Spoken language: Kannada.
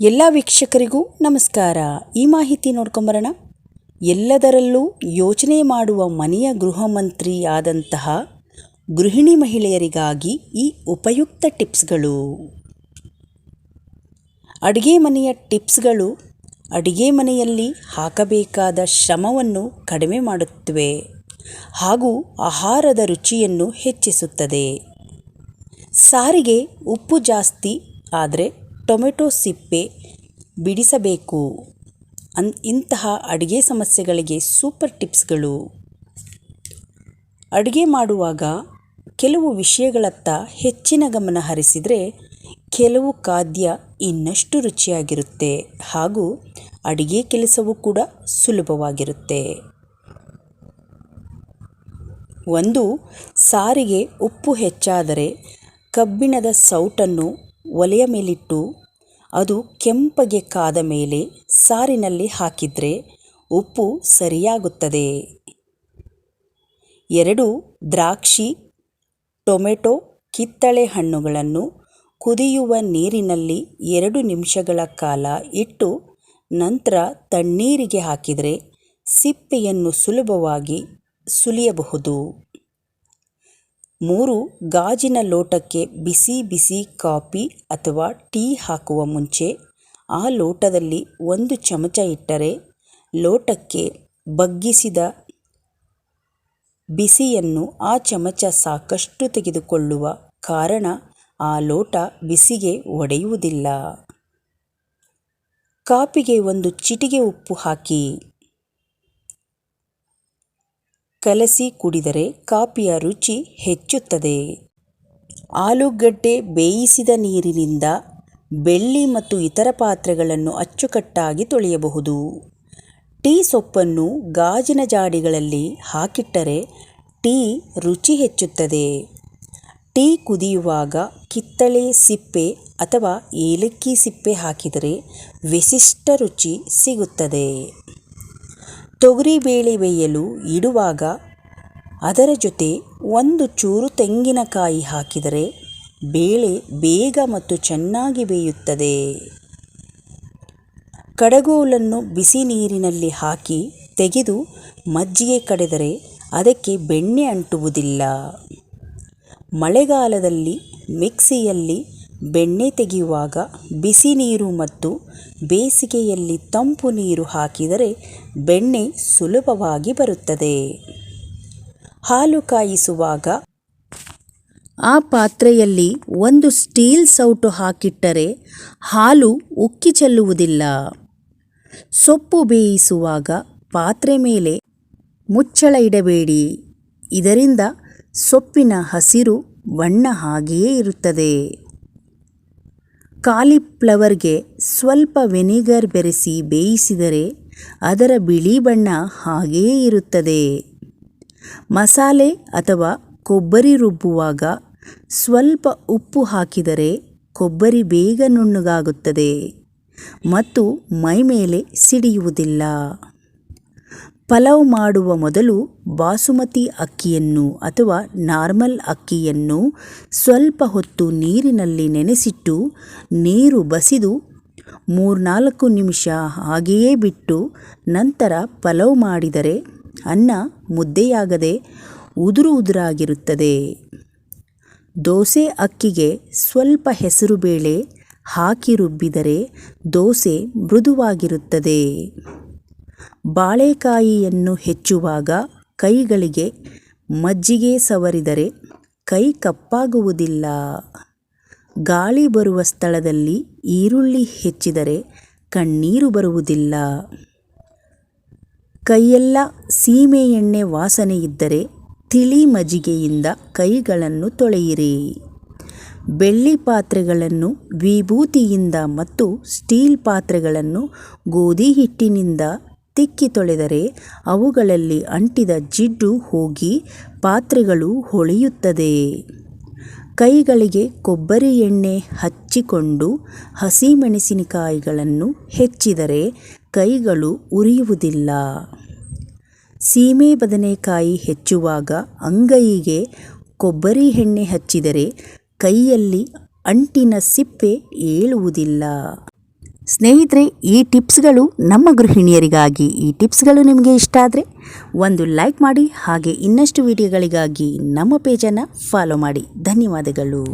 ಎಲ್ಲ ವೀಕ್ಷಕರಿಗೂ ನಮಸ್ಕಾರ. ಈ ಮಾಹಿತಿ ನೋಡ್ಕೊಂಬರೋಣ. ಎಲ್ಲದರಲ್ಲೂ ಯೋಚನೆ ಮಾಡುವ ಮನೆಯ ಗೃಹ ಮಂತ್ರಿ ಆದಂತಹ ಗೃಹಿಣಿ ಮಹಿಳೆಯರಿಗಾಗಿ ಈ ಉಪಯುಕ್ತ ಟಿಪ್ಸ್ಗಳು. ಅಡುಗೆ ಮನೆಯ ಟಿಪ್ಸ್ಗಳು ಅಡುಗೆ ಮನೆಯಲ್ಲಿ ಹಾಕಬೇಕಾದ ಶ್ರಮವನ್ನು ಕಡಿಮೆ ಮಾಡುತ್ತವೆ ಹಾಗೂ ಆಹಾರದ ರುಚಿಯನ್ನು ಹೆಚ್ಚಿಸುತ್ತದೆ. ಸಾರಿಗೆ ಉಪ್ಪು ಜಾಸ್ತಿ, ಆದರೆ ಟೊಮೆಟೊ ಸಿಪ್ಪೆ ಬಿಡಿಸಬೇಕು. ಅನ್ ಇಂತಹ ಅಡುಗೆ ಸಮಸ್ಯೆಗಳಿಗೆ ಸೂಪರ್ ಟಿಪ್ಸ್ಗಳು. ಅಡುಗೆ ಮಾಡುವಾಗ ಕೆಲವು ವಿಷಯಗಳತ್ತ ಹೆಚ್ಚಿನ ಗಮನ ಹರಿಸಿದರೆ ಕೆಲವು ಖಾದ್ಯ ಇನ್ನಷ್ಟು ರುಚಿಯಾಗಿರುತ್ತೆ ಹಾಗೂ ಅಡುಗೆ ಕೆಲಸವೂ ಕೂಡ ಸುಲಭವಾಗಿರುತ್ತೆ. ಒಂದು, ಸಾರಿಗೆ ಉಪ್ಪು ಹೆಚ್ಚಾದರೆ ಕಬ್ಬಿಣದ ಸೌಟನ್ನು ಒಲೆಯ ಮೇಲಿಟ್ಟು ಅದು ಕೆಂಪಗೆ ಕಾದ ಮೇಲೆ ಸಾರಿನಲ್ಲಿ ಹಾಕಿದರೆ ಉಪ್ಪು ಸರಿಯಾಗುತ್ತದೆ. ಎರಡು, ದ್ರಾಕ್ಷಿ, ಟೊಮೆಟೊ, ಕಿತ್ತಳೆ ಹಣ್ಣುಗಳನ್ನು ಕುದಿಯುವ ನೀರಿನಲ್ಲಿ ಎರಡು ನಿಮಿಷಗಳ ಕಾಲ ಇಟ್ಟು ನಂತರ ತಣ್ಣೀರಿಗೆ ಹಾಕಿದರೆ ಸಿಪ್ಪೆಯನ್ನು ಸುಲಭವಾಗಿ ಸುಲಿಯಬಹುದು. ಮೂರು ಗಾಜಿನ ಲೋಟಕ್ಕೆ ಬಿಸಿ ಬಿಸಿ ಕಾಫಿ ಅಥವಾ ಟೀ ಹಾಕುವ ಮುಂಚೆ ಆ ಲೋಟದಲ್ಲಿ ಒಂದು ಚಮಚ ಇಟ್ಟರೆ ಲೋಟಕ್ಕೆ ಬಗ್ಗಿಸಿದ ಬಿಸಿಯನ್ನು ಆ ಚಮಚ ಸಾಕಷ್ಟು ತೆಗೆದುಕೊಳ್ಳುವ ಕಾರಣ ಆ ಲೋಟ ಬಿಸಿಗೆ ಒಡೆಯುವುದಿಲ್ಲ. ಕಾಫಿಗೆ ಒಂದು ಚಿಟಿಗೆ ಉಪ್ಪು ಹಾಕಿ. ಕಲಸಿ ಕುಡಿದರೆ ಕಾಫಿಯ ರುಚಿ ಹೆಚ್ಚುತ್ತದೆ. ಆಲೂಗಡ್ಡೆ ಬೇಯಿಸಿದ ನೀರಿನಿಂದ ಬೆಳ್ಳಿ ಮತ್ತು ಇತರ ಪಾತ್ರೆಗಳನ್ನು ಅಚ್ಚುಕಟ್ಟಾಗಿ ತೊಳೆಯಬಹುದು. ಟೀ ಸೊಪ್ಪನ್ನು ಗಾಜಿನ ಜಾಡಿಗಳಲ್ಲಿ ಹಾಕಿಟ್ಟರೆ ಟೀ ರುಚಿ ಹೆಚ್ಚುತ್ತದೆ. ಟೀ ಕುದಿಯುವಾಗ ಕಿತ್ತಳೆ ಸಿಪ್ಪೆ ಅಥವಾ ಏಲಕ್ಕಿ ಸಿಪ್ಪೆ ಹಾಕಿದರೆ ವಿಶಿಷ್ಟ ರುಚಿ ಸಿಗುತ್ತದೆ. ತೊಗರಿಬೇಳೆ ಬೇಯಲು ಇಡುವಾಗ ಅದರ ಜೊತೆ ಒಂದು ಚೂರು ತೆಂಗಿನಕಾಯಿ ಹಾಕಿದರೆ ಬೇಳೆ ಬೇಗ ಮತ್ತು ಚೆನ್ನಾಗಿ ಬೇಯುತ್ತದೆ. ಕಡಗೋಲನ್ನು ಬಿಸಿ ನೀರಿನಲ್ಲಿ ಹಾಕಿ ತೆಗೆದು ಮಜ್ಜಿಗೆ ಕಡೆದರೆ ಅದಕ್ಕೆ ಬೆಣ್ಣೆ ಅಂಟುವುದಿಲ್ಲ. ಮಳೆಗಾಲದಲ್ಲಿ ಮಿಕ್ಸಿಯಲ್ಲಿ ಬೆಣ್ಣೆ ತೆಗೆಯುವಾಗ ಬಿಸಿ ನೀರು ಮತ್ತು ಬೇಸಿಗೆಯಲ್ಲಿ ತಂಪು ನೀರು ಹಾಕಿದರೆ ಬೆಣ್ಣೆ ಸುಲಭವಾಗಿ ಬರುತ್ತದೆ. ಹಾಲು ಕಾಯಿಸುವಾಗ ಆ ಪಾತ್ರೆಯಲ್ಲಿ ಒಂದು ಸ್ಟೀಲ್ ಸೌಟು ಹಾಕಿಟ್ಟರೆ ಹಾಲು ಉಕ್ಕಿ ಚೆಲ್ಲುವುದಿಲ್ಲ. ಸೊಪ್ಪು ಬೇಯಿಸುವಾಗ ಪಾತ್ರೆ ಮೇಲೆ ಮುಚ್ಚಳ ಇಡಬೇಡಿ. ಇದರಿಂದ ಸೊಪ್ಪಿನ ಹಸಿರು ಬಣ್ಣ ಹಾಗೆಯೇ ಇರುತ್ತದೆ. ಕಾಲಿಫ್ಲವರ್ಗೆ ಸ್ವಲ್ಪ ವೆನಿಗರ್ ಬೆರೆಸಿ ಬೇಯಿಸಿದರೆ ಅದರ ಬಿಳಿ ಬಣ್ಣ ಹಾಗೆಯೇ ಇರುತ್ತದೆ. ಮಸಾಲೆ ಅಥವಾ ಕೊಬ್ಬರಿ ರುಬ್ಬುವಾಗ ಸ್ವಲ್ಪ ಉಪ್ಪು ಹಾಕಿದರೆ ಕೊಬ್ಬರಿ ಬೇಗ ನುಣ್ಣಗಾಗುತ್ತದೆ ಮತ್ತು ಮೈಮೇಲೆ ಸಿಡಿಯುವುದಿಲ್ಲ. ಪಲಾವ್ ಮಾಡುವ ಮೊದಲು ಬಾಸುಮತಿ ಅಕ್ಕಿಯನ್ನು ಅಥವಾ ನಾರ್ಮಲ್ ಅಕ್ಕಿಯನ್ನು ಸ್ವಲ್ಪ ಹೊತ್ತು ನೀರಿನಲ್ಲಿ ನೆನೆಸಿಟ್ಟು ನೀರು ಬಸಿದು ಮೂರ್ನಾಲ್ಕು ನಿಮಿಷ ಹಾಗೆಯೇ ಬಿಟ್ಟು ನಂತರ ಪಲಾವ್ ಮಾಡಿದರೆ ಅನ್ನ ಮುದ್ದೆಯಾಗದೆ ಉದುರು ಉದುರಾಗಿರುತ್ತದೆ. ದೋಸೆ ಅಕ್ಕಿಗೆ ಸ್ವಲ್ಪ ಹೆಸರುಬೇಳೆ ಹಾಕಿ ರುಬ್ಬಿದರೆ ದೋಸೆ ಮೃದುವಾಗಿರುತ್ತದೆ. ಬಾಳೆಕಾಯಿಯನ್ನು ಹೆಚ್ಚುವಾಗ ಕೈಗಳಿಗೆ ಮಜ್ಜಿಗೆ ಸವರಿದರೆ ಕೈ ಕಪ್ಪಾಗುವುದಿಲ್ಲ. ಗಾಳಿ ಬರುವ ಸ್ಥಳದಲ್ಲಿ ಈರುಳ್ಳಿ ಹೆಚ್ಚಿದರೆ ಕಣ್ಣೀರು ಬರುವುದಿಲ್ಲ. ಕೈಯೆಲ್ಲ ಸೀಮೆ ಎಣ್ಣೆ ವಾಸನೆ ಇದ್ದರೆ ತಿಳಿ ಮಜ್ಜಿಗೆಯಿಂದ ಕೈಗಳನ್ನು ತೊಳೆಯಿರಿ. ಬೆಳ್ಳಿ ಪಾತ್ರೆಗಳನ್ನು ವಿಭೂತಿಯಿಂದ ಮತ್ತು ಸ್ಟೀಲ್ ಪಾತ್ರೆಗಳನ್ನು ಗೋಧಿ ಹಿಟ್ಟಿನಿಂದ ತಿಕ್ಕಿ ತೊಳೆದರೆ ಅವುಗಳಲ್ಲಿ ಅಂಟಿದ ಜಿಡ್ಡು ಹೋಗಿ ಪಾತ್ರೆಗಳು ಹೊಳೆಯುತ್ತದೆ. ಕೈಗಳಿಗೆ ಕೊಬ್ಬರಿ ಎಣ್ಣೆ ಹಚ್ಚಿಕೊಂಡು ಹಸಿಮೆಣಸಿನಕಾಯಿಗಳನ್ನು ಹೆಚ್ಚಿದರೆ ಕೈಗಳು ಉರಿಯುವುದಿಲ್ಲ. ಸೀಮೆ ಬದನೆಕಾಯಿ ಹೆಚ್ಚುವಾಗ ಅಂಗೈಗೆ ಕೊಬ್ಬರಿ ಎಣ್ಣೆ ಹಚ್ಚಿದರೆ ಕೈಯಲ್ಲಿ ಅಂಟಿನ ಸಿಪ್ಪೆ ಏಳುವುದಿಲ್ಲ. ಸ್ನೇಹಿತರೆ, ಈ ಟಿಪ್ಸ್ಗಳು ನಮ್ಮ ಗೃಹಿಣಿಯರಿಗಾಗಿ. ಈ ಟಿಪ್ಸ್ಗಳು ನಿಮಗೆ ಇಷ್ಟ ಆದರೆ ಒಂದು ಲೈಕ್ ಮಾಡಿ, ಹಾಗೆ ಇನ್ನಷ್ಟು ವಿಡಿಯೋಗಳಿಗಾಗಿ ನಮ್ಮ ಪೇಜನ್ನು ಫಾಲೋ ಮಾಡಿ. ಧನ್ಯವಾದಗಳು.